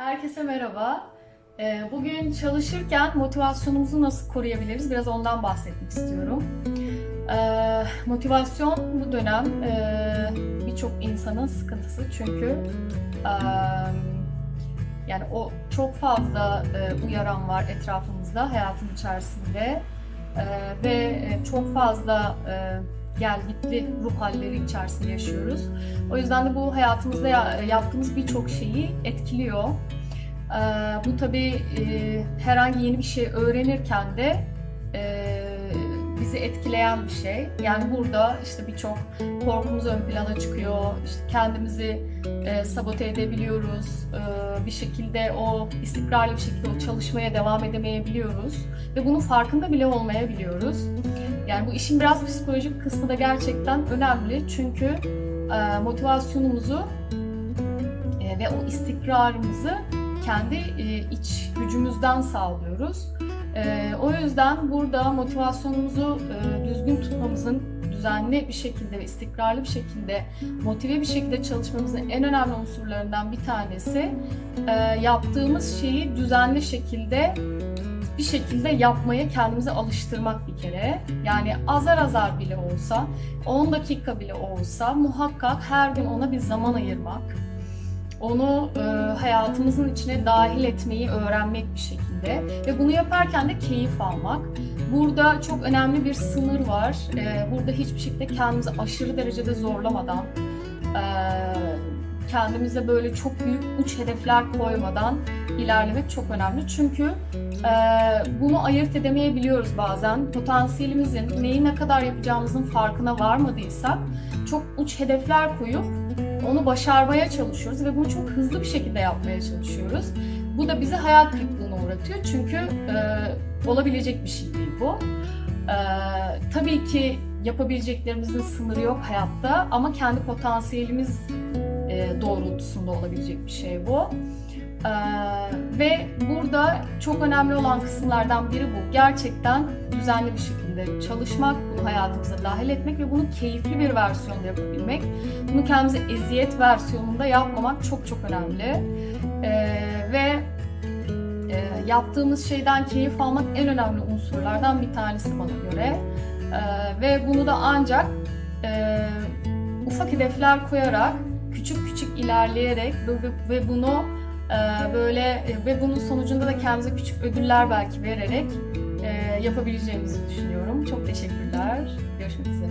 Herkese merhaba. Ee, Bugün çalışırken motivasyonumuzu nasıl koruyabiliriz? Biraz ondan bahsetmek istiyorum. Ee, Motivasyon bu dönem e, birçok insanın sıkıntısı çünkü e, yani o çok fazla e, uyaran var etrafımızda, hayatın içerisinde ve çok fazla gel gitli ruh halleri içerisinde yaşıyoruz. O yüzden de bu hayatımızda ya- yaptığımız birçok şeyi etkiliyor. Ee, bu tabii e, herhangi yeni bir şey öğrenirken de e, bizi etkileyen bir şey. Yani burada işte birçok korkumuz ön plana çıkıyor. İşte kendimizi e, sabote edebiliyoruz. E, bir şekilde o istikrarlı bir şekilde o çalışmaya devam edemeyebiliyoruz ve bunun farkında bile olmayabiliyoruz. Yani bu işin biraz psikolojik kısmı da gerçekten önemli çünkü e, motivasyonumuzu e, ve o istikrarımızı kendi e, iç gücümüzden sağlıyoruz. E, o yüzden burada motivasyonumuzu e, düzgün tutmamızın düzenli bir şekilde ve istikrarlı bir şekilde motive bir şekilde çalışmamızın en önemli unsurlarından bir tanesi e, yaptığımız şeyi düzenli şekilde bir şekilde yapmaya kendimizi alıştırmak bir kere. Yani azar azar bile olsa, 10 dakika bile olsa muhakkak her gün ona bir zaman ayırmak. Onu e, hayatımızın içine dahil etmeyi öğrenmek bir şekilde ve bunu yaparken de keyif almak. Burada çok önemli bir sınır var. E, burada hiçbir şekilde kendimizi aşırı derecede zorlamadan, e, kendimize böyle çok büyük uç hedefler koymadan ilerlemek çok önemli. Çünkü e, bunu ayırt edemeyebiliyoruz bazen. Potansiyelimizin neyi ne kadar yapacağımızın farkına varmadıysak çok uç hedefler koyup onu başarmaya çalışıyoruz ve bunu çok hızlı bir şekilde yapmaya çalışıyoruz. Bu da bizi hayal kırıklığına uğratıyor çünkü e, olabilecek bir şey değil bu. E, tabii ki yapabileceklerimizin sınırı yok hayatta ama kendi potansiyelimiz e, doğrultusunda olabilecek bir şey bu. E, ve burada çok önemli olan kısımlardan biri bu. Gerçekten düzenli bir şekilde çalışmak, bunu hayatımıza dahil etmek ve bunu keyifli bir versiyonda yapabilmek. Bunu kendimize eziyet versiyonunda yapmamak çok çok önemli. Ee, ve e, yaptığımız şeyden keyif almak en önemli unsurlardan bir tanesi bana göre. Ee, ve bunu da ancak e, ufak hedefler koyarak, küçük küçük ilerleyerek ve, bunu e, böyle e, ve bunun sonucunda da kendimize küçük ödüller belki vererek e, yapabileceğimizi düşünüyorum. Çok teşekkürler. Görüşmek üzere.